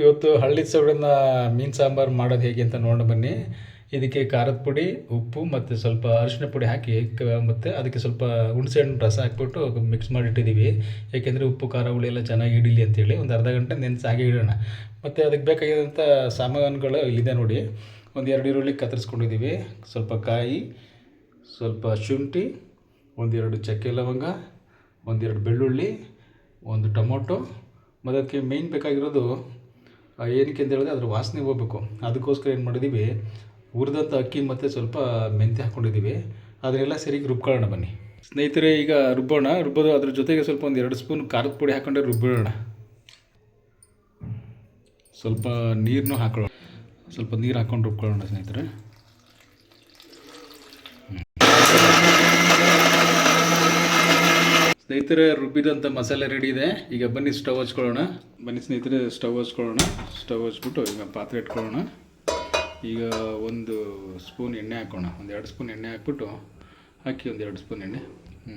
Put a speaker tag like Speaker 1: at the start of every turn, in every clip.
Speaker 1: ಇವತ್ತು ಹಳ್ಳಿ ಸೊಗಡನ್ನ ಮೀನು ಸಾಂಬಾರು ಮಾಡೋದು ಹೇಗೆ ಅಂತ ನೋಡೋಣ ಬನ್ನಿ. ಇದಕ್ಕೆ ಖಾರದ ಪುಡಿ, ಉಪ್ಪು ಮತ್ತು ಸ್ವಲ್ಪ ಅರಿಶಿನ ಪುಡಿ ಹಾಕಿ ಮತ್ತು ಅದಕ್ಕೆ ಸ್ವಲ್ಪ ಹುಣಸೆ ಹಣ್ಣು ರಸ ಹಾಕ್ಬಿಟ್ಟು ಮಿಕ್ಸ್ ಮಾಡಿ ಇಟ್ಟಿದ್ದೀವಿ ಏಕೆಂದರೆ ಉಪ್ಪು, ಖಾರ, ಹುಳಿ ಎಲ್ಲ ಚೆನ್ನಾಗಿ ಹಿಡೀಲಿ ಅಂತೇಳಿ ಒಂದು ಅರ್ಧ ಗಂಟೆ ನೆನೆಸಿ ಹಾಗೆ ಇಡೋಣ. ಮತ್ತು ಅದಕ್ಕೆ ಬೇಕಾಗಿರೋಂಥ ಸಾಮಾನುಗಳು ಇಲ್ಲಿದೆ ನೋಡಿ. ಒಂದು ಎರಡು ಈರುಳ್ಳಿ ಕತ್ತರಿಸ್ಕೊಂಡಿದ್ದೀವಿ. ಸ್ವಲ್ಪ ಕಾಯಿ, ಸ್ವಲ್ಪ ಶುಂಠಿ ಒಂದೆರಡು ಚಕ್ಕೆ ಲವಂಗ ಒಂದೆರಡು ಬೆಳ್ಳುಳ್ಳಿ, ಒಂದು ಟೊಮೊಟೊ ಮತ್ತು ಅದಕ್ಕೆ ಮೇಯ್ನ್ ಬೇಕಾಗಿರೋದು ಏನಕ್ಕೆ ಅಂತ ಹೇಳಿದ್ರೆ ಅದ್ರ ವಾಸನೆ ಹೋಗ್ಬೇಕು. ಅದಕ್ಕೋಸ್ಕರ ಏನು ಮಾಡಿದ್ದೀವಿ ಹುರಿದಂಥ ಅಕ್ಕಿ ಮತ್ತು ಸ್ವಲ್ಪ ಮೆಂತ್ಯ ಹಾಕ್ಕೊಂಡಿದ್ದೀವಿ ಅದನ್ನೆಲ್ಲ ಸರಿಗೆ ರುಬ್ಕೊಳ್ಳೋಣ ಬನ್ನಿ. ಸ್ನೇಹಿತರೆ, ಈಗ ರುಬ್ಬೋಣ. ರುಬ್ಬೋದು, ಅದ್ರ ಜೊತೆಗೆ ಸ್ವಲ್ಪ ಒಂದು ಎರಡು ಸ್ಪೂನ್ ಖಾರದ ಪುಡಿ ಹಾಕೊಂಡ್ರೆ ರುಬ್ಬಿಡೋಣ ಸ್ವಲ್ಪ ನೀರನ್ನು ಹಾಕೊಳ್ಳೋಣ. ಸ್ವಲ್ಪ ನೀರು ಹಾಕ್ಕೊಂಡು ರುಬ್ಕೊಳ್ಳೋಣ ಸ್ನೇಹಿತರೆ. ಸ್ನೇಹಿತರೆ ರುಬ್ಬಿದಂಥ ಮಸಾಲೆ ರೆಡಿ ಇದೆ. ಈಗ ಬನ್ನಿ ಸ್ಟವ್ ಹಚ್ಕೊಳ್ಳೋಣ. ಬನ್ನಿ ಸ್ನೇಹಿತರೆ ಸ್ಟವ್ ಹಚ್ಕೊಳ್ಳೋಣ. ಸ್ಟವ್ ಹಚ್ಬಿಟ್ಟು ಈಗ ಪಾತ್ರೆ ಇಟ್ಕೊಳ್ಳೋಣ. ಈಗ ಒಂದು ಸ್ಪೂನ್ ಎಣ್ಣೆ ಹಾಕೋಣ. ಒಂದು ಎರಡು ಸ್ಪೂನ್ ಎಣ್ಣೆ ಹಾಕ್ಬಿಟ್ಟು ಹಾಕಿ ಒಂದು ಎರಡು ಸ್ಪೂನ್ ಎಣ್ಣೆ. ಹ್ಞೂ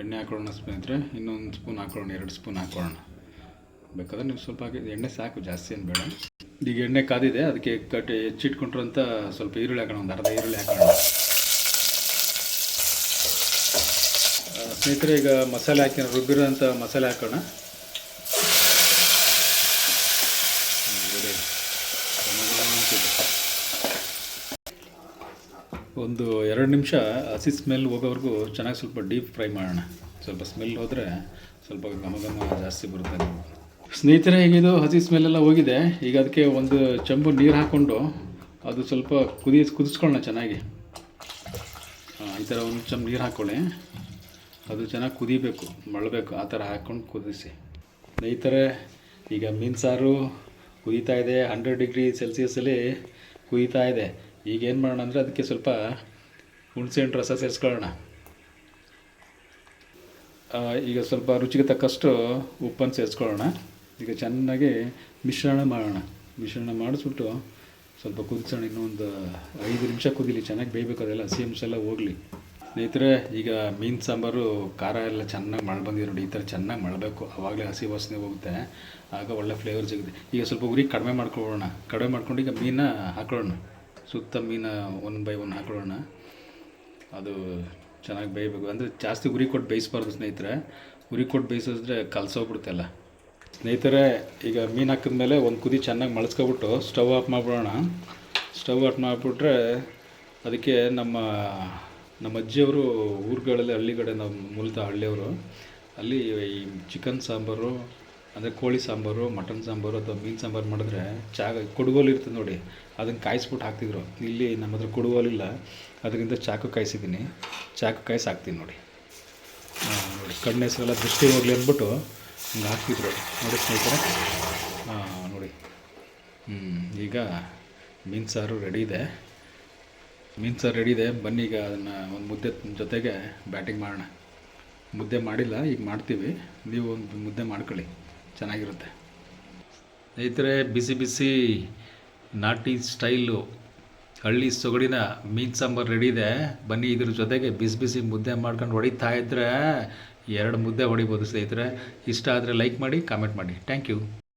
Speaker 1: ಎಣ್ಣೆ ಹಾಕೊಳ್ಳೋಣ ಸ್ನೇಹಿತರೆ. ಇನ್ನೊಂದು ಸ್ಪೂನ್ ಹಾಕೊಳ್ಳೋಣ, ಎರಡು ಸ್ಪೂನ್ ಹಾಕೊಳ್ಳೋಣ. ಬೇಕಾದ್ರೆ ನೀವು ಸ್ವಲ್ಪ ಹಾಕಿ, ಎಣ್ಣೆ ಸಾಕು, ಜಾಸ್ತಿ ಏನು ಬೇಡ. ಈಗ ಎಣ್ಣೆ ಕಾದಿದೆ, ಅದಕ್ಕೆ ಕಟ್ಟಿ ಹೆಚ್ಚಿಟ್ಕೊಂಡ್ರಂತ ಸ್ವಲ್ಪ ಈರುಳ್ಳಿ ಹಾಕೋಣ, ಒಂದು ಅರ್ಧ ಈರುಳ್ಳಿ ಹಾಕೋಣ. ಸ್ನೇಹಿತರೆ, ಈಗ ಮಸಾಲೆ ಹಾಕಿ ರುಬ್ಬಿರೋಂಥ ಮಸಾಲೆ ಹಾಕೋಣ. ಒಂದು ಎರಡು ನಿಮಿಷ ಹಸಿ ಸ್ಮೆಲ್ ಹೋಗೋವರೆಗೂ ಚೆನ್ನಾಗಿ ಸ್ವಲ್ಪ ಡೀಪ್ ಫ್ರೈ ಮಾಡೋಣ. ಸ್ವಲ್ಪ ಸ್ಮೆಲ್ ಹೋದರೆ ಸ್ವಲ್ಪ ಘಮ ಘಮ ಜಾಸ್ತಿ ಬರುತ್ತೆ ಸ್ನೇಹಿತರೆ ಈಗ ಇದು ಹಸಿ ಸ್ಮೆಲ್ ಎಲ್ಲ ಹೋಗಿದೆ. ಈಗ ಅದಕ್ಕೆ ಒಂದು ಚಂಬು ನೀರು ಹಾಕ್ಕೊಂಡು ಅದು ಸ್ವಲ್ಪ ಕುದಿ ಕುದಿಸ್ಕೊಳ್ಳೋಣ ಚೆನ್ನಾಗಿ. ಈ ಥರ ಒಂದು ಚಂಬು ನೀರು ಹಾಕ್ಕೊಳ್ಳಿ ಅದು ಚೆನ್ನಾಗಿ ಕುದಿಬೇಕು ಮಳಬೇಕು ಆ ಥರ ಹಾಕ್ಕೊಂಡು ಕುದಿಸಿ. ಸ್ನೇಹಿತರೆ, ಈಗ ಮೀನು ಸಾರು ಕುದೀತಾ ಇದೆ, ಹಂಡ್ರೆಡ್ ಡಿಗ್ರಿ ಸೆಲ್ಸಿಯಸಲ್ಲಿ ಕುದೀತಾ ಇದೆ. ಈಗ ಏನು ಮಾಡೋಣ ಅಂದರೆ ಅದಕ್ಕೆ ಸ್ವಲ್ಪ ಹುಣಸೆಹಣ್ಣು ರಸ ಸೇರಿಸ್ಕೊಳ್ಳೋಣ. ಈಗ ಸ್ವಲ್ಪ ರುಚಿಗೆ ತಕ್ಕಷ್ಟು ಉಪ್ಪನ್ನು ಸೇರಿಸ್ಕೊಳ್ಳೋಣ. ಈಗ ಚೆನ್ನಾಗಿ ಮಿಶ್ರಣ ಮಾಡೋಣ. ಮಿಶ್ರಣ ಮಾಡಿಸ್ಬಿಟ್ಟು ಸ್ವಲ್ಪ ಕುದಿಸೋಣ ಇನ್ನೊಂದು ಐದು ನಿಮಿಷ ಕುದಿಲಿ, ಚೆನ್ನಾಗಿ ಬೇಯಬೇಕು ಅದೆಲ್ಲ, ಹಸಿ ಅಂಶ ಎಲ್ಲ ಹೋಗಲಿ. ಸ್ನೇಹಿತರೆ, ಈಗ ಮೀನು ಸಾಂಬಾರು, ಖಾರ ಎಲ್ಲ ಚೆನ್ನಾಗಿ ಮಳೆ ಬಂದಿದೆ ನೋಡಿ ಈ ಥರ ಚೆನ್ನಾಗಿ ಮಾಡಬೇಕು ಅವಾಗಲೇ ಹಸಿ ವಾಸನೆ ಹೋಗುತ್ತೆ. ಆಗ ಒಳ್ಳೆ ಫ್ಲೇವರ್ ಸಿಗುತ್ತೆ. ಈಗ ಸ್ವಲ್ಪ ಉರಿ ಕಡಿಮೆ ಮಾಡ್ಕೊಳ್ಳೋಣ. ಕಡಿಮೆ ಮಾಡ್ಕೊಂಡು ಈಗ ಮೀನ ಹಾಕೊಳ್ಳೋಣ. ಸುತ್ತ ಮೀನು ಒನ್ ಬೈ ಒನ್ ಹಾಕೊಳ್ಳೋಣ. ಅದು ಚೆನ್ನಾಗಿ ಬೇಯಬೇಕು. ಅಂದರೆ ಜಾಸ್ತಿ ಉರಿ ಕೊಟ್ಟು ಬೇಯಿಸ್ಬಾರ್ದು ಸ್ನೇಹಿತರೆ. ಉರಿ ಕೊಟ್ಟು ಬೇಯಿಸಿದ್ರೆ ಕಲಸೋಗ್ಬಿಡುತ್ತೆ ಅಲ್ಲ ಸ್ನೇಹಿತರೆ, ಈಗ ಮೀನು ಹಾಕಿದ್ಮೇಲೆ ಒಂದು ಕುದಿ ಚೆನ್ನಾಗಿ ಮಳಸ್ಕೊಬಿಟ್ಟು ಸ್ಟವ್ ಆಫ್ ಮಾಡ್ಬಿಡೋಣ. ಸ್ಟವ್ ಆಫ್ ಮಾಡಿಬಿಟ್ರೆ ಅದಕ್ಕೆ ನಮ್ಮ ನಮ್ಮ ಅಜ್ಜಿಯವರು ಊರುಗಳಲ್ಲಿ ಹಳ್ಳಿ ಕಡೆ ನಾವು ಮೂಲತಃ ಹಳ್ಳಿಯವರು. ಅಲ್ಲಿ ಈ ಚಿಕನ್ ಸಾಂಬಾರು, ಅಂದರೆ ಕೋಳಿ ಸಾಂಬಾರು ಮಟನ್ ಸಾಂಬಾರು ಅಥವಾ ಮೀನು ಸಾಂಬಾರು ಮಾಡಿದ್ರೆ ಚಾಗ, ಕುಡುಗೋಲು ಇರ್ತದೆ ನೋಡಿ. ಅದನ್ನು ಕಾಯಿಸ್ಬಿಟ್ಟು ಹಾಕ್ತಿದ್ರು. ಇಲ್ಲಿ ನಮ್ಮ ಹತ್ರ ಕುಡುಗೋಲಿಲ್ಲ ಅದರಿಂದ ಚಾಕು ಕಾಯಿಸಿದ್ದೀನಿ. ಚಾಕು ಕಾಯಿಸಿ ಹಾಕ್ತೀನಿ ನೋಡಿ. ನೋಡಿ, ಕಣ್ಣು ಹೆಸರೆಲ್ಲ ದೃಷ್ಟಿ ಹೋಗಲಿ ಅಂದ್ಬಿಟ್ಟು ಹಂಗೆ ಹಾಕ್ತಿದ್ರು. ನೋಡಿ ಸ್ನೇಹಿತರೆ. ನೋಡಿ. ಹ್ಞೂ ಈಗ ಮೀನು ಸಾರು ರೆಡಿ ಇದೆ. ಮೀನು ಸಾರು ರೆಡಿ ಇದೆ. ಬನ್ನಿ ಈಗ ಅದನ್ನು ಒಂದು ಮುದ್ದೆ ಜೊತೆಗೆ ಬ್ಯಾಟಿಂಗ್ ಮಾಡೋಣ. ಮುದ್ದೆ ಮಾಡಿಲ್ಲ, ಈಗ ಮಾಡ್ತೀವಿ. ನೀವು ಒಂದು ಮುದ್ದೆ ಮಾಡ್ಕೊಳ್ಳಿ. ಚೆನ್ನಾಗಿರುತ್ತೆ. ಸ್ನೇಹಿತರೆ, ಬಿಸಿ ಬಿಸಿ ನಾಟಿ ಸ್ಟೈಲು ಹಳ್ಳಿ ಸೊಗಡಿನ ಮೀನು ಸಾಂಬಾರು ರೆಡಿ ಇದೆ. ಬನ್ನಿ ಇದ್ರ ಜೊತೆಗೆ ಬಿಸಿ ಬಿಸಿ ಮುದ್ದೆ ಮಾಡ್ಕೊಂಡು ಹೊಡಿತಾ ಇದ್ದರೆ ಎರಡು ಮುದ್ದೆ ಹೊಡಿಬೋದು ಸ್ನೇಹಿತರೆ. ಇಷ್ಟ ಆದರೆ ಲೈಕ್ ಮಾಡಿ ಕಾಮೆಂಟ್ ಮಾಡಿ. Thank you